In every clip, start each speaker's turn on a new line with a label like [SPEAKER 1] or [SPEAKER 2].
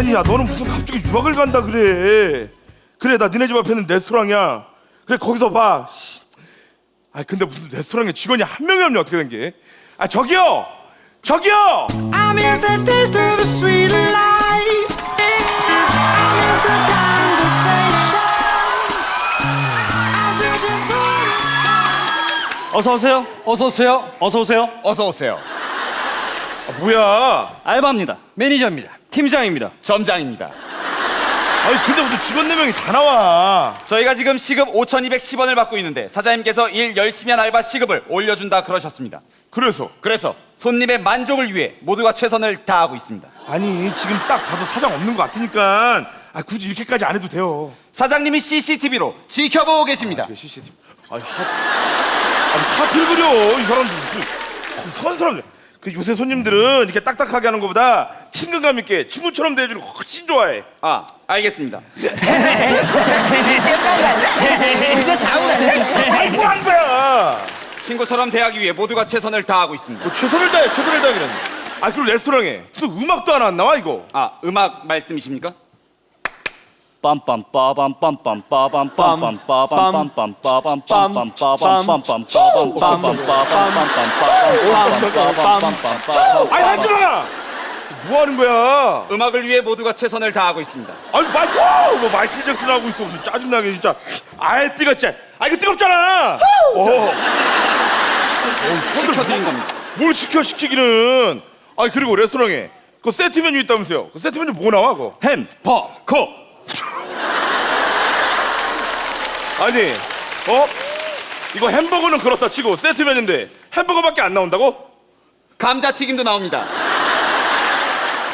[SPEAKER 1] 아니 야 너는 무슨 갑자기 유학을 간다 그래 그래 나 니네 집 앞에 있는 레스토랑이야 그래 거기서 봐 씨. 아 근데 무슨 레스토랑에 직원이 한 명이 없냐 어떻게 된게아 저기요 저기요
[SPEAKER 2] I miss the taste of the sweet life. I miss the conversation. I'm searching for the
[SPEAKER 3] 어서 오세요.
[SPEAKER 4] 어서 오세요.
[SPEAKER 3] 어서 오세요.
[SPEAKER 4] 어서 오세요.
[SPEAKER 1] 아, 뭐야
[SPEAKER 3] 알바입니다.
[SPEAKER 4] 매니저입니다.
[SPEAKER 3] 팀장입니다.
[SPEAKER 4] 점장입니다.
[SPEAKER 1] 아니 근데 무슨 직원 네 명이 다 나와
[SPEAKER 5] 저희가 지금 시급 5,210원을 받고 있는데 사장님께서 일 열심히 한 알바 시급을 올려준다 그러셨습니다.
[SPEAKER 1] 그래서
[SPEAKER 5] 그래서 손님의 만족을 위해 모두가 최선을 다하고 있습니다.
[SPEAKER 1] 아니 지금 딱 봐도 사장 없는 것 같으니까 아 굳이 이렇게까지 안 해도 돼요
[SPEAKER 5] 사장님이 CCTV로 지켜보고 계십니다.
[SPEAKER 1] CCTV 아니 하트 아니 하트를 그려 이 사람들 무슨 선 사람 그 요새 손님들은 이렇게 딱딱하게 하는 것보다 친근감 있게 친구처럼 대해주는 거 훨씬 좋아해
[SPEAKER 5] 아, 알겠습니다.
[SPEAKER 1] 아니 뭐한 거야
[SPEAKER 5] 친구처럼 대하기 위해 모두가 최선을 다하고 있습니다.
[SPEAKER 1] 뭐 최선을 다해 최선을 다해 아 그리고 레스토랑에 무슨 음악도 하나 안 나와 이거
[SPEAKER 5] 아, 음악 말씀이십니까?
[SPEAKER 3] 빰빰 빠밤 빰빰 빠밤 빰빰 빠밤 빰빰 빠밤 빰빰 빠밤 빰빰 빠밤 빠밤 빰빰
[SPEAKER 1] 아니 하지마 뭐 하는 거야?
[SPEAKER 5] 음악을 위해 모두가 최선을 다하고 있습니다.
[SPEAKER 1] 아니 마이크 와우, 뭐 마이클 잭슨 하고 있어. 무슨 짜증나게 진짜. 아이 뜨거 진짜 아 이거 뜨겁잖아! 어.
[SPEAKER 5] 시켜드린 겁니다.
[SPEAKER 1] 뭘 시켜 시키기는. 아니 그리고 레스토랑에 그 세트 메뉴 있다면서요. 그 세트 메뉴 뭐 나와 그거?
[SPEAKER 3] 햄, 퍼, 코.
[SPEAKER 1] 아니 어? 이거 햄버거는 그렇다 치고 세트 메뉴인데 햄버거밖에 안 나온다고?
[SPEAKER 5] 감자튀김도 나옵니다.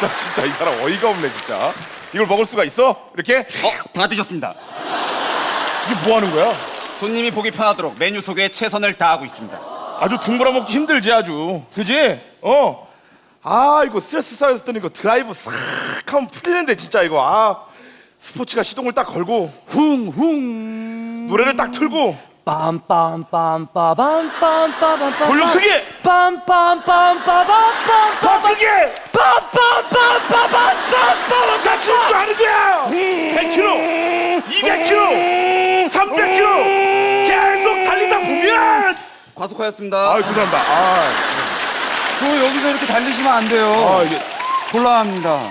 [SPEAKER 1] 나 진짜 이 사람 어이가 없네 진짜 이걸 먹을 수가 있어 이렇게
[SPEAKER 5] 어, 다 드셨습니다.
[SPEAKER 1] 이게 뭐 하는 거야
[SPEAKER 5] 손님이 보기 편하도록 메뉴 소개에 최선을 다하고 있습니다.
[SPEAKER 1] 아주 돈 벌어먹기 힘들지 아주 그지 어 아 이거 스트레스 때는 이거 드라이브 싹 하면 풀리는데 진짜 이거 아 스포츠가 시동을 딱 걸고
[SPEAKER 4] 쿵쿵.
[SPEAKER 1] 노래를 딱 틀고
[SPEAKER 4] 빰빰빰빠밤빰빰빰빰.
[SPEAKER 1] 볼륨 크게
[SPEAKER 4] 빰빰빰빠밤빰빰.
[SPEAKER 1] 더 크게
[SPEAKER 4] 빰빰빰빰빰빰빰.
[SPEAKER 1] 자 춤을 줄 아는 거야 100km 200km 300km 계속 달리다 보면
[SPEAKER 5] 과속하였습니다.
[SPEAKER 1] 아 죄송합니다 아,
[SPEAKER 4] 저 여기서 이렇게 달리시면 안 돼요.
[SPEAKER 1] 아 이게
[SPEAKER 4] 곤란합니다.
[SPEAKER 1] 아,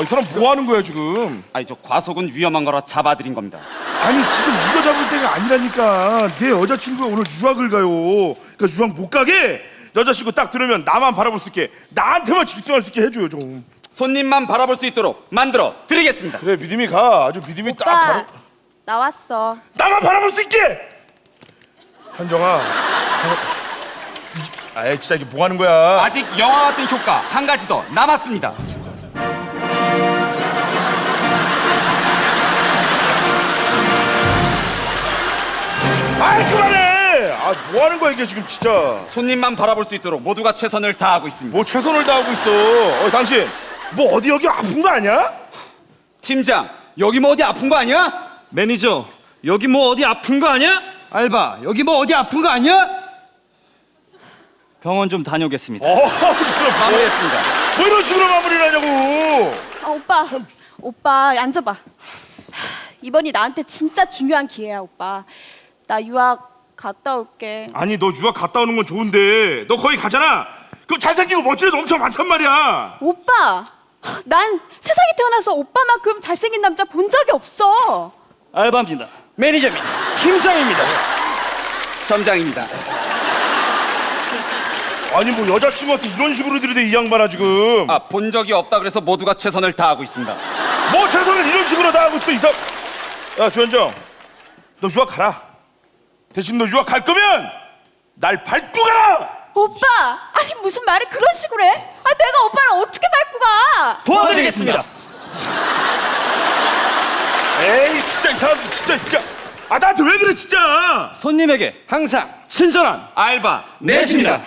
[SPEAKER 1] 이 사람 뭐 하는 거야 지금
[SPEAKER 5] 아니 저 과속은 위험한 거라 잡아드린 겁니다.
[SPEAKER 1] 아니 지금 이거 잡을 때가 아니라니까 내 여자친구가 오늘 유학을 가요 그러니까 유학 못 가게 여자친구 딱 들으면 나만 바라볼 수 있게 나한테만 집중할 수 있게 해줘요 좀.
[SPEAKER 5] 손님만 바라볼 수 있도록 만들어 드리겠습니다.
[SPEAKER 1] 그래 믿음이 가. 아주 믿음이 딱
[SPEAKER 6] 오빠
[SPEAKER 1] 가로.
[SPEAKER 6] 나왔어.
[SPEAKER 1] 나만 바라볼 수 있게! 현정아. 아 진짜 이게 뭐 하는 거야?
[SPEAKER 5] 아직 영화 같은 효과 한 가지 더 남았습니다.
[SPEAKER 1] 아 그만해 아 뭐 하는 거야 이게 지금 진짜
[SPEAKER 5] 손님만 바라볼 수 있도록 모두가 최선을 다하고 있습니다.
[SPEAKER 1] 뭐 최선을 다하고 있어 어 당신 뭐 어디 여기 아픈 거 아니야?
[SPEAKER 5] 팀장 여기 뭐 어디 아픈 거 아니야?
[SPEAKER 3] 매니저, 여기 뭐 어디 아픈 거 아니야?
[SPEAKER 4] 알바, 여기 뭐 어디 아픈 거 아니야?
[SPEAKER 3] 병원 좀 다녀오겠습니다.
[SPEAKER 1] 어 무슨
[SPEAKER 5] 마무리했습니다.
[SPEAKER 1] 뭐 이런 식으로 마무리를 하냐고
[SPEAKER 6] 아, 오빠, 오빠 앉아봐. 하, 이번이 나한테 진짜 중요한 기회야, 오빠. 나 유학 갔다 올게.
[SPEAKER 1] 아니 너 유학 갔다 오는 건 좋은데 너 거기 가잖아 그럼 잘생기고 멋진 애도 엄청 많단 말이야
[SPEAKER 6] 오빠, 난 세상에 태어나서 오빠만큼 잘생긴 남자 본 적이 없어.
[SPEAKER 3] 알바입니다.
[SPEAKER 4] 매니저입니다.
[SPEAKER 3] 팀장입니다.
[SPEAKER 5] 점장입니다.
[SPEAKER 1] 아니 뭐 여자친구한테 이런 식으로 들이대 이 양반아 지금
[SPEAKER 5] 아 본 적이 없다 그래서 모두가 최선을 다하고 있습니다.
[SPEAKER 1] 뭐 최선을 이런 식으로 다 하고 있어 이사 야 조현정 너 유학 가라 대신 너 유학 갈 거면 날 밟고 가라
[SPEAKER 6] 오빠, 아니 무슨 말을 그런 식으로 해? 아, 내가 오빠를 어떻게 밟고 가?
[SPEAKER 3] 도와드리겠습니다.
[SPEAKER 1] 에이 진짜 이 사람들 진짜 진짜 아 나한테 왜 그래 진짜
[SPEAKER 3] 손님에게
[SPEAKER 4] 항상
[SPEAKER 3] 친절한
[SPEAKER 5] 알바
[SPEAKER 3] 내십니다.